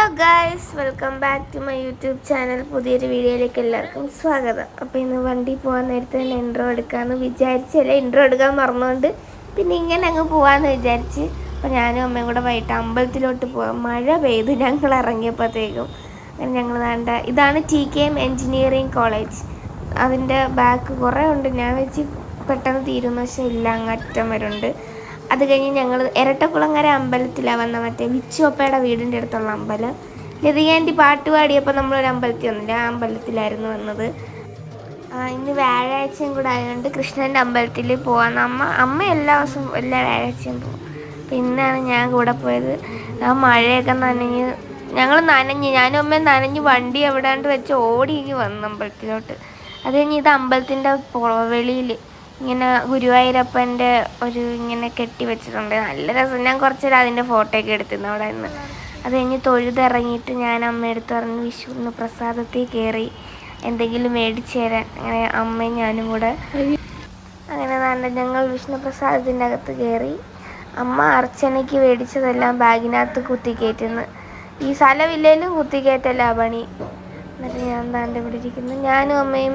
Hello guys welcome back to my YouTube channel. പുതിയൊരു വീഡിയോയിലേക്ക് എല്ലാവർക്കും സ്വാഗതം. അപ്പോൾ ഇന്ന് വണ്ടി പോകാൻ നേരത്തെ തന്നെ ഇൻട്രോ എടുക്കാമെന്ന് വിചാരിച്ചല്ല ഇൻട്രോ എടുക്കാൻ മറന്നുകൊണ്ട് പിന്നെ ഇങ്ങനെ അങ്ങ് പോകാമെന്ന് വിചാരിച്ച്. അപ്പോൾ ഞാനും അമ്മയും കൂടെ വൈകിട്ട് അമ്പലത്തിലോട്ട് പോകാം മഴ പെയ്തു ഞങ്ങൾ ഇറങ്ങിയപ്പോഴത്തേക്കും അങ്ങനെ ഞങ്ങൾ വേണ്ട ഇതാണ് T K M engineering college അതിന്റെ ബാക്ക് കുറേ ഉണ്ട്. ഞാൻ വെച്ച് പെട്ടെന്ന് തീരുന്ന പക്ഷേ ഇല്ല അങ്ങ് അറ്റം വരുന്നുണ്ട് അത് കഴിഞ്ഞ് ഞങ്ങൾ ഇരട്ടക്കുളങ്ങര അമ്പലത്തിലാണ് വന്ന മറ്റേ വിച്ചുവപ്പയുടെ വീടിന്റെ അടുത്തുള്ള അമ്പലം. ലതികാന്റി പാട്ട് പാടിയപ്പോൾ നമ്മളൊരു അമ്പലത്തിൽ വന്നില്ല. ആ അമ്പലത്തിലായിരുന്നു വന്നത്. ഇന്ന് വ്യാഴാഴ്ചയും കൂടെ ആയതുകൊണ്ട് കൃഷ്ണന്റെ അമ്പലത്തിൽ പോകാൻ അമ്മ അമ്മ എല്ലാ ദിവസവും എല്ലാ വ്യാഴാഴ്ചയും പോകും പിന്നാണ് ഞാൻ കൂടെ പോയത്. ആ മഴയൊക്കെ നനഞ്ഞ് ഞങ്ങൾ നനഞ്ഞ് ഞാനും അമ്മയും നനഞ്ഞ് വണ്ടി എവിടാണ്ട് വെച്ച് ഓടി വന്നു അമ്പലത്തിലോട്ട്. അത് കഴിഞ്ഞ് ഇത് അമ്പലത്തിന്റെ വെളിയിൽ ഇങ്ങനെ ഗുരുവായൂരപ്പന്റെ ഒരു ഇങ്ങനെ കെട്ടി വെച്ചിട്ടുണ്ട്. നല്ല രസം. ഞാൻ കുറച്ച് അതിന്റെ ഫോട്ടോ ഒക്കെ എടുത്തിരുന്നു അവിടെ നിന്ന്. അത് കഴിഞ്ഞ് തൊഴുതിറങ്ങിയിട്ട് ഞാൻ അമ്മയെടുത്ത് പറഞ്ഞ് വിഷുന്ന് പ്രസാദത്തിൽ കയറി എന്തെങ്കിലും മേടിച്ചു തരാൻ. അങ്ങനെ അമ്മയും ഞാനും കൂടെ അങ്ങനെ നല്ല ഞങ്ങൾ വിഷ്ണു പ്രസാദത്തിന്റെ അകത്ത് കയറി അമ്മ അർച്ചനയ്ക്ക് മേടിച്ചതെല്ലാം ബാഗിനകത്ത് കുത്തിക്കയറ്റുന്നു ഈ സ്ഥലമില്ലേലും കുത്തിക്കയറ്റല്ല പണി. എന്നിട്ട് ഞാൻ താണ്ട് ഇരിക്കുന്നു. ഞാനും അമ്മയും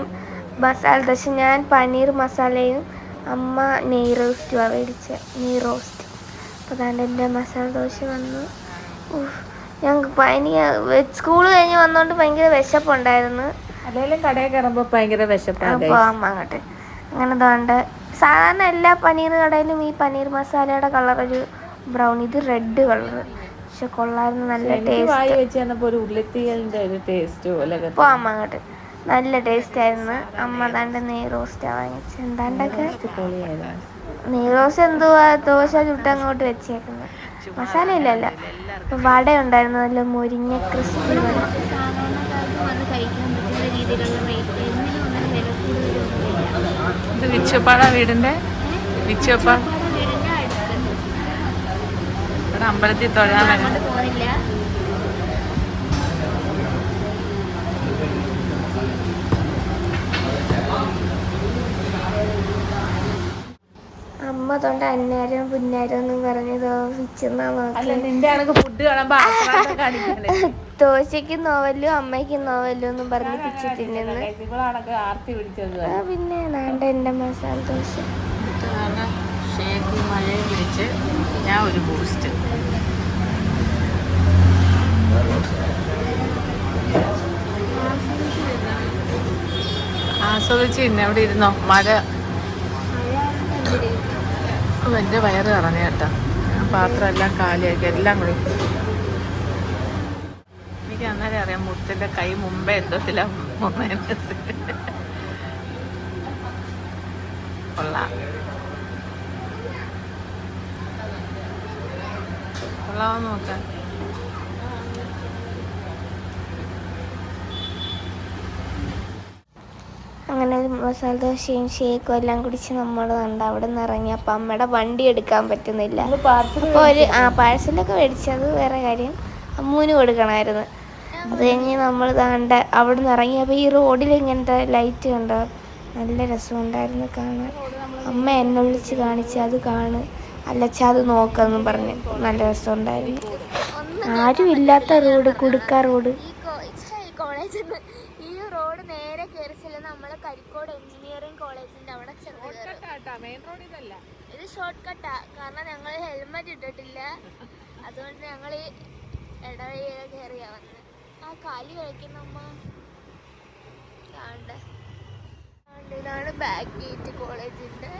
മസാല ദോശ. ഞാൻ പനീർ മസാലയും അമ്മ നെയ് റോസ്റ്റുമാണ് മേടിച്ചത് നെയ് റോസ്റ്റ് അപ്പോൾ അതാണ്ട് എന്റെ മസാല ദോശ വന്നു. ഞങ്ങൾക്ക് പനി സ്കൂൾ കഴിഞ്ഞ് വന്നുകൊണ്ട് ഭയങ്കര വിശപ്പുണ്ടായിരുന്നു. അല്ലെങ്കിലും കടയിൽ കയറുമ്പോൾ ഭയങ്കര വിശപ്പാണ് അങ്ങോട്ട്. അങ്ങനെ തോണ്ട് സാധാരണ എല്ലാ പനീർ കടയിലും ഈ പനീർ മസാലയുടെ കളർ ഒരു ബ്രൗൺ ഇത് റെഡ് കളർ പക്ഷെ കൊള്ളായിരുന്നു നല്ല ടേസ്റ്റ് വെച്ച് ഒരു ഉരുളിത്തീയലിന്റെ ഒരു ടേസ്റ്റ് പോലെ അങ്ങോട്ട്. നല്ല ടേസ്റ്റ് ആയിരുന്നു. അമ്മ താണ്ട് നെയ് റോസ്റ്റാ വാങ്ങിച്ചത് എന്താണ്ടൊക്കെ? നെയ് റോസ്റ്റ് എന്തുവാ? ദോശ ചുട്ട് അങ്ങോട്ട് വെച്ചേക്കുന്നത് മസാല ഇല്ലല്ല. ഇപ്പൊ വട ഉണ്ടായിരുന്നു നല്ല മുരിഞ്ഞ ക്രിസ്പി വട. വിച്ചപ്പാട വീടിന്റെ? വിച്ചപ്പ? വീടിന്റെ അടുത്ത് ഇവിടെ അമ്പലത്തിൽ തൊഴാൻ പോകുന്നില്ല അമ്മ തൊണ്ട അന്നേരം പുന്നാരം എന്നും പറഞ്ഞത് വിച്ചെന്നാ അല്ല നോക്കി നിന്റെ ആണെങ്കിൽ ഫുഡ് കാണുമ്പോ ആക്രാന്തം കാണിക്കണേ ദോശയ്ക്ക് നോവലും അമ്മയ്ക്ക് നോവലും എന്നും പറഞ്ഞ് പിച്ച് തിന്നുന്നു. ഇവളാണെങ്കിൽ ആർത്തി പിടിച്ചത് ആ പിന്നെ നാണ്ട എന്റെ മസാല ദോശ. ഷേക്ക് മഴയും പിടിച്ച് ഞാൻ ഒരു ബൂസ്റ്റ് ആസ്വദിച്ച് ഇന്ന് എവിടെ ഇരുന്നോ? മഴ ഓ, എന്റെ വയറ് കറങ്ങി കേട്ടോ. പാത്രം എല്ലാം കാലിയാക്കി എല്ലാം കൂടി. എനിക്ക് അന്നേരം അറിയാം മുത്തിന്റെ കൈ മുമ്പേ എന്തത്തില്ല കൊള്ളാം. കൊള്ളാമെന്ന് നോക്കാം അങ്ങനെ മസാല ദോശയും ഷേക്കും എല്ലാം കുടിച്ച് നമ്മൾ കണ്ട് അവിടെ നിന്ന് ഇറങ്ങി. അപ്പം അമ്മയുടെ വണ്ടി എടുക്കാൻ പറ്റുന്നില്ല. അപ്പോൾ ഒരു ആ പാഴ്സലൊക്കെ മേടിച്ചത് വേറെ കാര്യം. അമ്മൂന് കൊടുക്കണമായിരുന്നു. അത് കഴിഞ്ഞ് നമ്മൾ ദാണ്ട അവിടെ നിന്ന് ഇറങ്ങിയപ്പോൾ ഈ റോഡിൽ ഇങ്ങനത്തെ ലൈറ്റ് കണ്ടോ? നല്ല രസമുണ്ടായിരുന്നു കാണാൻ. അമ്മ എന്നെ വിളിച്ച് കാണിച്ച് അത് കാണ്. അല്ലച്ച അത് നോക്കാന്നും പറഞ്ഞ്. നല്ല രസമുണ്ടായിരുന്നു. ആരും ഇല്ലാത്ത റോഡ് കുടുക്ക റോഡ് ഈ കോളേജിൽ നിന്ന് ഈ റോഡ് നേരെ കയറി ചെല്ലുന്ന നമ്മളെ കരിക്കോട് എഞ്ചിനീയറിംഗ് കോളേജിന്റെ അവിടെ ചെറുതല്ല ഇത് ഷോർട്ട് കട്ടാ കാരണം ഞങ്ങൾ ഹെൽമെറ്റ് ഇട്ടിട്ടില്ല. അതുകൊണ്ട് ഞങ്ങൾ ഈ ഇടവഴിയൊക്കെ കയറിയാ വന്നത് ആ കാലി കളിക്കുന്ന അമ്മ. കാണണ്ടേ? ഇതാണ് ബാക്ക് ഗേറ്റ് കോളേജിന്റെ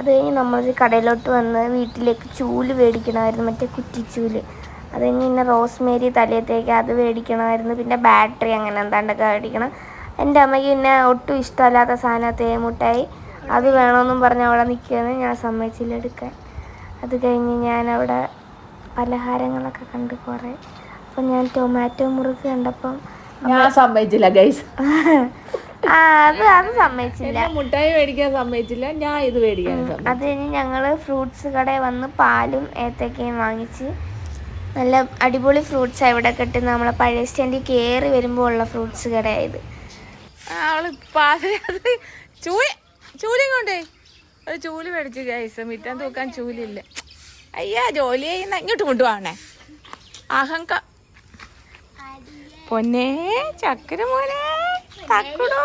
അത് കഴിഞ്ഞ് നമ്മളൊരു കടയിലോട്ട് വന്ന് വീട്ടിലേക്ക് ചൂൽ മേടിക്കണമായിരുന്നു മറ്റേ കുറ്റിച്ചൂൽ. അത് കഴിഞ്ഞ് പിന്നെ റോസ്മേരി തലയത്തേക്ക് അത് മേടിക്കണമായിരുന്നു പിന്നെ ബാറ്ററി അങ്ങനെ എന്താണ്ടൊക്കെ മേടിക്കണം. എന്റെ അമ്മയ്ക്ക് പിന്നെ ഒട്ടും ഇഷ്ടമല്ലാത്ത സാധനം തേമുട്ടായി അത് വേണമെന്നും പറഞ്ഞ് അവിടെ നിൽക്കുകയെന്ന് ഞാൻ സമ്മതിച്ചില്ല എടുക്കാൻ. അത് കഴിഞ്ഞ് ഞാൻ അവിടെ പലഹാരങ്ങളൊക്കെ കണ്ട് കുറേ. അപ്പം ഞാൻ ടൊമാറ്റോ മുറുക്ക് കണ്ടപ്പം ഞാൻ സമ്മതിച്ചില്ല ഗൈസ് അത് അത് സമ്മതിച്ചില്ല. എന്നെ മുട്ടായി മേടിക്കാൻ സമ്മതിച്ചില്ല. ഞാൻ ഇത് മേടിക്കാൻ അത് കഴിഞ്ഞ് ഞങ്ങൾ ഫ്രൂട്ട്സ് കടയിൽ വന്ന് പാലും ഏത്തക്കയും വാങ്ങിച്ച് നല്ല അടിപൊളി ഫ്രൂട്ട്സ് ഇവിടെ കിട്ടുന്ന നമ്മളെ പഴയ സ്റ്റാൻഡിൽ കയറി വരുമ്പോൾ ഉള്ള ഫ്രൂട്ട്സ് കടയായത് അവൾ ചൂലും കൊണ്ടേ. ഒരു ചൂൽ മേടിച്ചു ഗൈസ് മിറ്റം തൂക്കാൻ ചൂലില്ല. അയ്യാ ജോലി ചെയ്യുന്ന ഇങ്ങോട്ട് കൊണ്ടുപോകണേ. അഹങ്ക പൊന്നേ ചക്കര മോനെ. തക്കുടോ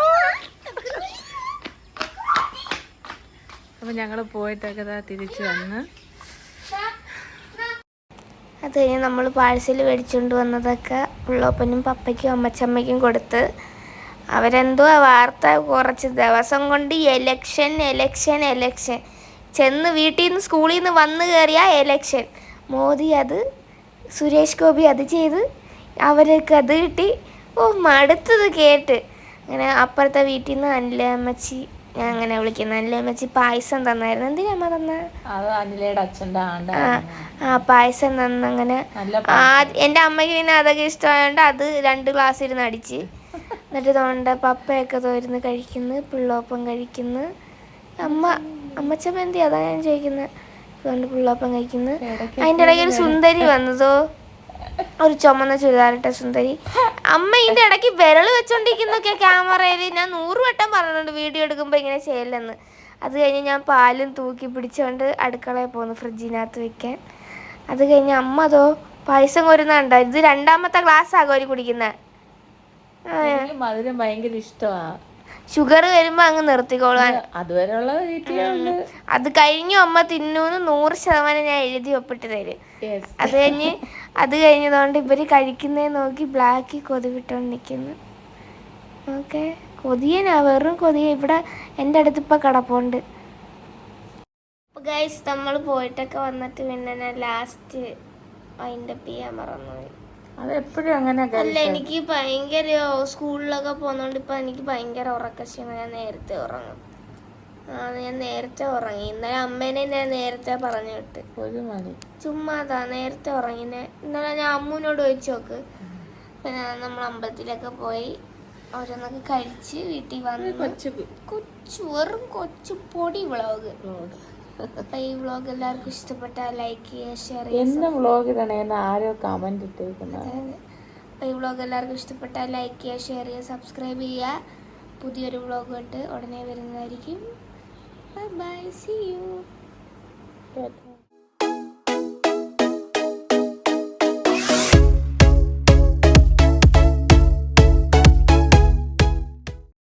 അപ്പൊ ഞങ്ങൾ പോയിട്ടൊക്കെ ദാ തിരിച്ചു വന്ന്. അത് കഴിഞ്ഞ് നമ്മൾ പാഴ്സൽ മേടിച്ചുകൊണ്ട് വന്നതൊക്കെ ഉള്ളപ്പനും പപ്പയ്ക്കും അമ്മച്ചമ്മയ്ക്കും കൊടുത്ത് അവരെന്തോ ആ വാർത്ത കുറച്ച് ദിവസം കൊണ്ട് എലക്ഷൻ എലക്ഷൻ എലക്ഷൻ ചെന്ന് വീട്ടിൽ നിന്ന് സ്കൂളിൽ നിന്ന് വന്ന് കയറിയ എലക്ഷൻ മോദി അത് സുരേഷ് ഗോപി അത് ചെയ്ത് അവർക്ക് അത് കിട്ടി. ഓ മടുത്തത് കേട്ട്. അങ്ങനെ അപ്പുറത്തെ വീട്ടിൽ നിന്ന് അനില അമ്മച്ചി ഞാൻ അങ്ങനെ വിളിക്കുന്നത് അനില അമ്മച്ചി പായസം തന്നായിരുന്നു. എന്തിനാ അമ്മ തന്ന? അത് അനിലയുടെ അച്ഛന്റെ ആണ്ട ആ പായസം തന്നങ്ങനെ. അങ്ങനെ എന്റെ അമ്മയ്ക്ക് പിന്നെ അതൊക്കെ ഇഷ്ടമായതുകൊണ്ട് അത് രണ്ട് ഗ്ലാസ് ഇരുന്ന് അടിച്ച്. എന്നിട്ട് തോണ്ട പപ്പയൊക്കെ തോരുന്ന് കഴിക്കുന്നു പിള്ളോപ്പം കഴിക്കുന്നു. അമ്മ അമ്മച്ചമ്മ എന്തി അതാ ഞാൻ ചോദിക്കുന്നത് അതുകൊണ്ട് പിള്ളോപ്പം കഴിക്കുന്നു. അതിന്റെ ഇടയ്ക്ക് ഒരു സുന്ദരി വന്നതോ? ഒരു ചുമന്ന ചുരിദാറിട്ട സുന്ദരി. അമ്മ ഇതിന്റെ ഇടയ്ക്ക് വിരൽ വെച്ചോണ്ടിരിക്കുന്നൊക്കെ ക്യാമറയിൽ ഞാൻ നൂറ് വട്ടം പറഞ്ഞിട്ടുണ്ട് വീഡിയോ എടുക്കുമ്പോൾ ഇങ്ങനെ ചെയ്യലെന്ന് അത് കഴിഞ്ഞ് ഞാൻ പാലും തൂക്കി പിടിച്ചുകൊണ്ട് അടുക്കളയിൽ പോകുന്നു ഫ്രിഡ്ജിനകത്ത് വെക്കാൻ. അത് കഴിഞ്ഞ് അമ്മ അതോ പായസം കോരുന്നുണ്ടോ ഇത് രണ്ടാമത്തെ ഗ്ലാസ് ആകോരി കുടിക്കുന്നത് എനിക്ക് മധുരം ഭയങ്കര ഇഷ്ടമാ ഷുഗർ വരുമ്പോ അങ്ങ് നിർത്തിക്കോളാൻ അതുവരെയുള്ള അത് കഴിഞ്ഞു അമ്മ തിന്നൂന്ന് നൂറ് ശതമാനം ഞാൻ എഴുതി ഒപ്പിട്ട് തരും. അത് കഴിഞ്ഞ് അത് കഴിഞ്ഞതുകൊണ്ട് ഇവർ കഴിക്കുന്നേ നോക്കി ബ്ലാക്ക് കൊതി വിട്ടോണ്ട് നിൽക്കുന്നു ഓക്കെ. കൊതിയനാ വെറും കൊതിയ. ഇവിടെ എന്റെ അടുത്ത് ഇപ്പൊ കിടപ്പുണ്ട് ഗൈസ് നമ്മൾ പോയിട്ടൊക്കെ വന്നിട്ട് പിന്നെ ഞാൻ ലാസ്റ്റ് അതിന്റെ ചെയ്യാൻ മറന്നുപോയി. അത് എപ്പോഴും അങ്ങനെ അല്ല എനിക്ക് ഭയങ്കര സ്കൂളിലൊക്കെ പോകുന്നോണ്ട് ഇപ്പൊ എനിക്ക് ഭയങ്കര ഉറക്കക്ഷീണം ഞാൻ നേരത്തെ ഉറങ്ങും. ആ ഞാൻ നേരത്തെ ഉറങ്ങി. ഇന്നലെ അമ്മേനെ ഞാൻ നേരത്തെ പറഞ്ഞു വിട്ട്. ഒരു ചുമ്മാതാ നേരത്തെ ഉറങ്ങിനെ ഇന്നലെ ഞാൻ അമ്മൂനോട് ചോദിച്ചു നോക്ക് പിന്നെ നമ്മൾ അമ്പലത്തിലൊക്കെ പോയി ഓരോന്നൊക്കെ കഴിച്ച് വീട്ടിൽ വന്ന് കൊച്ചു കൊച്ചു വെറും കൊച്ചു പൊടി വ്ളോഗ് അപ്പൊ ഈ വ്ളോഗ് എല്ലാവർക്കും ഇഷ്ടപ്പെട്ട ലൈക്ക് ചെയ്യുക ഷെയർ ചെയ്യുക എന്റെ വ്ളോഗിലാണ് എന്നെ ആരോ കമന്റ് ഇട്ടേക്കുന്നത് അപ്പോൾ ഈ വ്ളോഗ് എല്ലാവർക്കും ഇഷ്ടപ്പെട്ടാൽ ലൈക്ക് ചെയ്യുക ഷെയർ ചെയ്യുക സബ്സ്ക്രൈബ് ചെയ്യുക. പുതിയൊരു വ്ളോഗ് ഇട്ട് ഉടനെ വരുന്നതായിരിക്കും. By C U